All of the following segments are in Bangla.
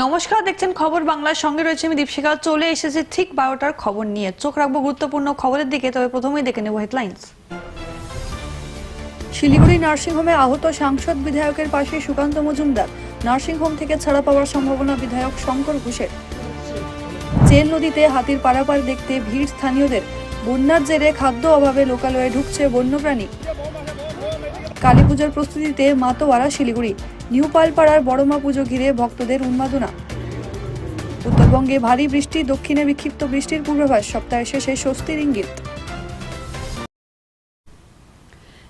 নমস্কার, দেখছেন খবর বাংলার সঙ্গে রয়েছে আমি দীপশিকা চলে এসেছি ঠিক বারোটার খবর নিয়ে। চোখ রাখব গুরুত্বপূর্ণ খবরের দিকে, তবে প্রথমেই দেখে নেব হেডলাইন্স শিলিগুড়ি নার্সিংহোমে আহত সাংসদ বিধায়কের পাশে সুকান্ত মজুমদার। নার্সিংহোম থেকে ছাড়া পাওয়ার সম্ভাবনা বিধায়ক শঙ্কর ঘোষের। চেল নদীতে হাতির পারাপার দেখতে ভিড় স্থানীয়দের। বন্যার জেরে খাদ্য অভাবে লোকালয়ে ঢুকছে বন্যপ্রাণী। কালী পুজোর প্রস্তুতিতে মাতোয়ারা, শিলিগুড়ি। নিউ পালপাড়ার বড়মা পুজো ঘিরে ভক্তদের উন্মাদনা। উত্তরবঙ্গে ভারী বৃষ্টি, দক্ষিণে বিক্ষিপ্ত বৃষ্টির পূর্বাভাস, সপ্তাহের শেষে স্বস্তির ইঙ্গিত।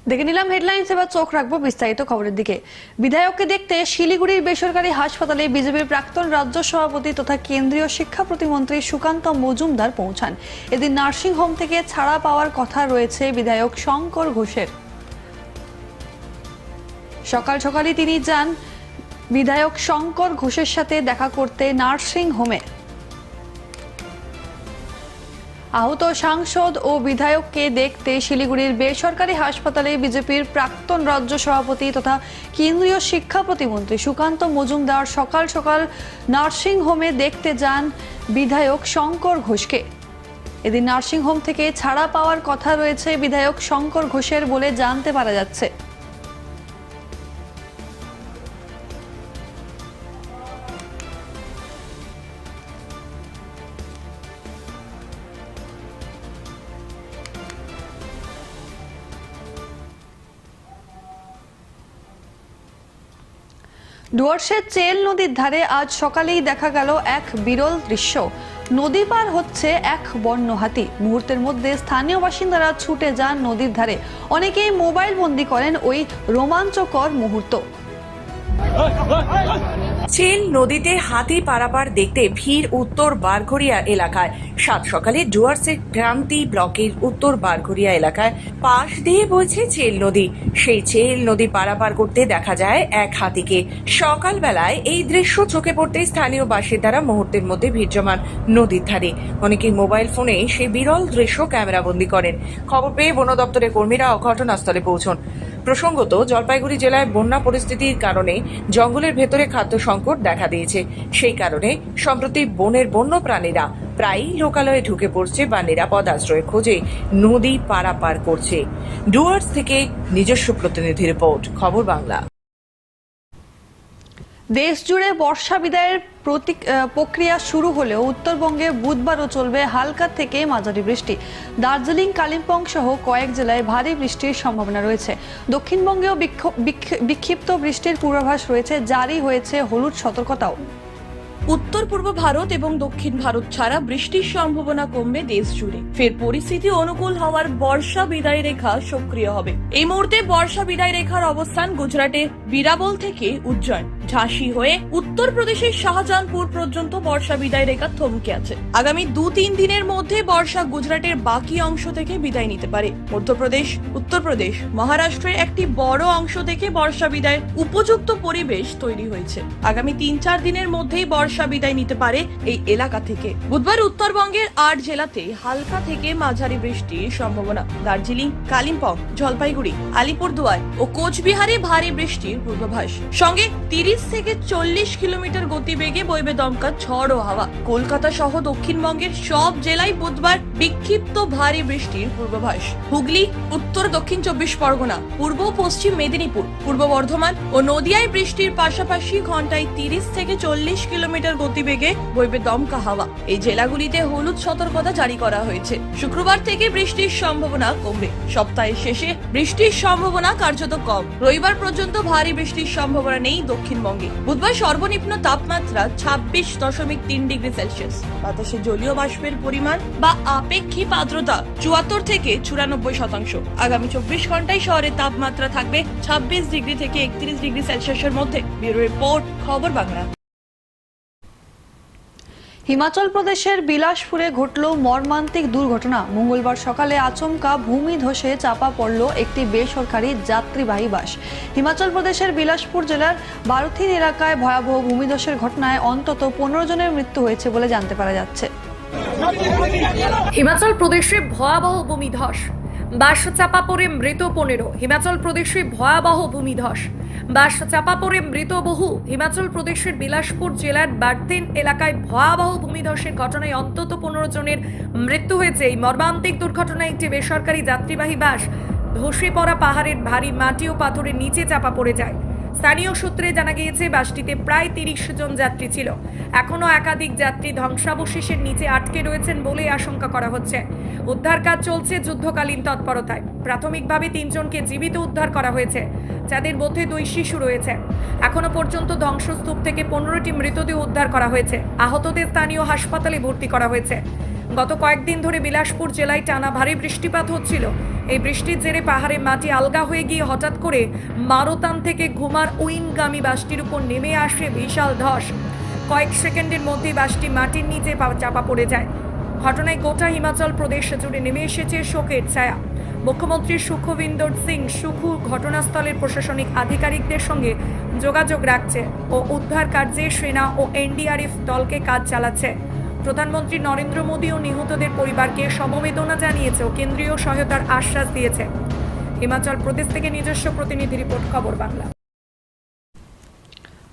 দেখে নিলাম হেডলাইন্স এবার চোখ রাখব বিস্তারিত খবরের দিকে। বিধায়ককে দেখতে শিলিগুড়ির বেসরকারি হাসপাতালে বিজেপির প্রাক্তন রাজ্য সভাপতি তথা কেন্দ্রীয় শিক্ষা প্রতিমন্ত্রী সুকান্ত মজুমদার পৌঁছান। এদিন নার্সিং হোম থেকে ছাড়া পাওয়ার কথা রয়েছে বিধায়ক শঙ্কর ঘোষের। সকাল সকালই তিনি যান বিধায়ক শঙ্কর ঘোষের সাথে দেখা করতে নার্সিং হোমে। আহত সাংসদ ও বিধায়ককে দেখতে শিলিগুড়ির বেসরকারি হাসপাতালে বিজেপির প্রাক্তন রাজ্য সভাপতি তথা কেন্দ্রীয় শিক্ষা প্রতিমন্ত্রী সুকান্ত মজুমদার সকাল সকাল নার্সিং হোমে দেখতে যান বিধায়ক শঙ্কর ঘোষকে। এদিন নার্সিং হোম থেকে ছাড়া পাওয়ার কথা রয়েছে বিধায়ক শঙ্কর ঘোষের বলে জানতে পারা যাচ্ছে। ডুয়ার্সের চেল নদীর ধারে আজ সকালেই দেখা গেল এক বিরল দৃশ্য। নদী পার হচ্ছে এক বন্য হাতি। মুহূর্তের মধ্যে স্থানীয় বাসিন্দারা ছুটে যান নদীর ধারে। অনেকেই মোবাইল বন্দি করেন ওই রোমাঞ্চকর মুহূর্ত। চেল নদীতে হাতি পারাপার দেখতে ভিড় উত্তর বারঘড়িয়া এলাকায়। সাত সকালে ডুয়ার্সের ক্রান্তি ব্লকের উত্তর বারঘড়িয়া এলাকায় পাশ দিয়ে বইছে চেল নদী। সেই চেল নদী পারাপার করতে দেখা যায় এক হাতিকে। সকালবেলায় এই দৃশ্য চোখে পড়তে স্থানীয় বাসিন্দারা মুহূর্তের মধ্যে ভিড় জমান নদীর ধারে। অনেকে মোবাইল ফোনে সেই বিরল দৃশ্য ক্যামেরাবন্দি করেন। খবর পেয়ে বন দপ্তরের কর্মীরা ঘটনাস্থলে পৌঁছন। প্রসঙ্গত, জলপাইগুড়ি জেলায় বন্যা পরিস্থিতির কারণে জঙ্গলের ভেতরে খাদ্য সংকট দেখা দিয়েছে। সেই কারণে, সম্প্রতি বনের বন্য প্রাণীরা প্রায়ই লোকালয়ে ঢুকে পড়ছে বা নিরাপদ আশ্রয় খোঁজে নদী পারাপার করছে। ডুয়ার্স থেকে নিজস্ব প্রতিনিধি রিপোর্ট, খবর বাংলা। দেশ জুড়ে বর্ষা বিদায়ের প্রক্রিয়া শুরু হলেও উত্তরবঙ্গে বুধবারও চলবে হালকা থেকে মাঝারি বৃষ্টি। দার্জিলিং, কালিম্পং সহ কয়েক জেলায় ভারী বৃষ্টির সম্ভাবনা রয়েছে। দক্ষিণবঙ্গেও বিক্ষিপ্ত বৃষ্টির পূর্বাভাস রয়েছে, জারি হয়েছে হলুদ সতর্কতাও। উত্তর পূর্ব ভারত এবং দক্ষিণ ভারত ছাড়া বৃষ্টির সম্ভাবনা কমবে দেশ জুড়ে ফের পরিস্থিতি অনুকূল হওয়ার বর্ষা বিদায় রেখা সক্রিয় হবে। এই মুহূর্তে বর্ষা বিদায় রেখার অবস্থান গুজরাটের বিরাবল থেকে উজ্জয়ন ঝাঁসি হয়ে উত্তরপ্রদেশের শাহজাহানপুর পর্যন্ত বর্ষা বিদায় রেখা থমকে আছে। আগামী দু তিন দিনের মধ্যে বর্ষা গুজরাটের বাকি অংশ থেকে বিদায় নিতে পারে। মধ্যপ্রদেশ, উত্তরপ্রদেশ, মহারাষ্ট্রের একটি বড় অংশ থেকে বর্ষা বিদায়ের উপযুক্ত পরিবেশ তৈরি হয়েছে। আগামী তিন চার দিনের মধ্যেই বর্ষা বিদায় নিতে পারে এই এলাকা থেকে। বুধবার উত্তরবঙ্গের আট জেলাতে হালকা থেকে মাঝারি বৃষ্টির সম্ভাবনা। দার্জিলিং, কালিম্পং, জলপাইগুড়ি, আলিপুরদুয়ার ও কোচবিহারে ভারী বৃষ্টির পূর্বাভাস। সঙ্গে তিরিশ থেকে চল্লিশ কিলোমিটার গতিবেগে বইবে দমকা ঝড় ও হাওয়া। কলকাতা সহ দক্ষিণবঙ্গের সব জেলায় বুধবার বিক্ষিপ্ত ভারী বৃষ্টির পূর্বাভাস। হুগলি, উত্তর দক্ষিণ চব্বিশ পরগনা, পূর্ব পশ্চিম মেদিনীপুর, পূর্ব বর্ধমান ও নদিয়ায় বৃষ্টির পাশাপাশি ঘন্টায় তিরিশ থেকে চল্লিশ কিলোমিটার গতিবেগে বইবে দমকা হাওয়া। এই জেলাগুলিতে হলুদ সতর্কতা জারি করা হয়েছে। শুক্রবার থেকে বৃষ্টির সম্ভাবনা কমবে। সপ্তাহের শেষে বৃষ্টির সম্ভাবনা কার্যত কম। রবিবার পর্যন্ত ভারী বৃষ্টির সম্ভাবনা নেই দক্ষিণবঙ্গে। বুধবার সর্বনিম্ন তাপমাত্রা ছাব্বিশ দশমিক তিন ডিগ্রি সেলসিয়াস। বাতাসে জলীয় বাষ্পের পরিমাণ বা আপেক্ষিক আর্দ্রতা চুয়াত্তর থেকে চুরানব্বই শতাংশ। আগামী চব্বিশ ঘন্টায় শহরের তাপমাত্রা থাকবে ছাব্বিশ ডিগ্রি থেকে একত্রিশ ডিগ্রি সেলসিয়াসের মধ্যে। ব্যুরো রিপোর্ট, খবর বাংলা। হিমাচল প্রদেশের বিলাসপুরে ঘটল মর্মান্তিক দুর্ঘটনা। মঙ্গলবার সকালে আচমকা ভূমি ধসে চাপা পড়ল একটি বেসরকারি যাত্রীবাহী বাস। হিমাচল প্রদেশের বিলাসপুর জেলার বারুথিন এলাকায় ভয়াবহ ভূমিধসের ঘটনায় অন্তত পনেরো জনের মৃত্যু হয়েছে বলে জানতে পারা যাচ্ছে। হিমাচল প্রদেশে ভয়াবহ ভূমিধস বাস চাপা পড়ে মৃত পনেরো। হিমাচল প্রদেশে ভয়াবহ ভূমিধস বাস চাপা পড়ে মৃত বহু হিমাচল প্রদেশের বিলাসপুর জেলার বার্তিন এলাকায় ভয়াবহ ভূমিধসের ঘটনায় অন্তত পনেরো জনের মৃত্যু হয়েছে। এই মর্মান্তিক দুর্ঘটনায় একটি বেসরকারি যাত্রীবাহী বাস ধসে পড়া পাহাড়ের ভারী মাটি ও পাথরের নিচে চাপা পড়ে যায়। স্থানীয় সূত্রে জানা গিয়েছে, বাসটিতে প্রায় তিরিশ জন যাত্রী ছিল। এখনও একাধিক যাত্রী ধ্বংসাবশেষের নিচে আটকে রয়েছেন বলে আশঙ্কা করা হচ্ছে। উদ্ধার কাজ চলছে যুদ্ধকালীন তৎপরতায়। প্রাথমিকভাবে তিনজনকে জীবিত উদ্ধার করা হয়েছে। যাদের মধ্যে দুই শিশু রয়েছে। এখনও পর্যন্ত ধ্বংসস্তূপ থেকে পনেরোটি মৃতদেহ উদ্ধার করা হয়েছে। আহতদের স্থানীয় হাসপাতালে ভর্তি করা হয়েছে। গত কয়েকদিন ধরে বিলাসপুর জেলায় টানা ভারী বৃষ্টিপাত হচ্ছিল। এই বৃষ্টির জেরে পাহাড়ে মাটি আলগা হয়ে গিয়ে হঠাৎ করে মারোতান থেকে ঘুমার উইনগামী বাসটির উপর নেমে আসে বিশাল ধস। কয়েক সেকেন্ডের মধ্যে বাসটি মাটির নিচে চাপা পড়ে যায়। ঘটনায় গোটা হিমাচল প্রদেশ জুড়ে নেমে এসেছে শোকের ছায়া। মুখ্যমন্ত্রী সুখবিন্দর সিং সুখু ঘটনাস্থলের প্রশাসনিক আধিকারিকদের সঙ্গে যোগাযোগ রাখছে ও উদ্ধার কার্যে সেনা ও এনডিআরএফ দলকে কাজ চালাচ্ছে। প্রধানমন্ত্রী নরেন্দ্র মোদী ও নিহতদের পরিবারকে সমবেদনা জানিয়েছে ও কেন্দ্রীয় সহায়তার আশ্বাস দিয়েছে। হিমাচল প্রদেশ থেকে নিজস্ব প্রতিনিধি রিপোর্ট, খবর বাংলা।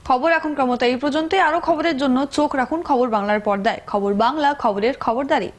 খবর এখন ক্রমত এই পর্যন্তই। আরও খবরের জন্য চোখ রাখুন খবর বাংলার পর্দায়। খবর বাংলা, খবরের খবরদারি।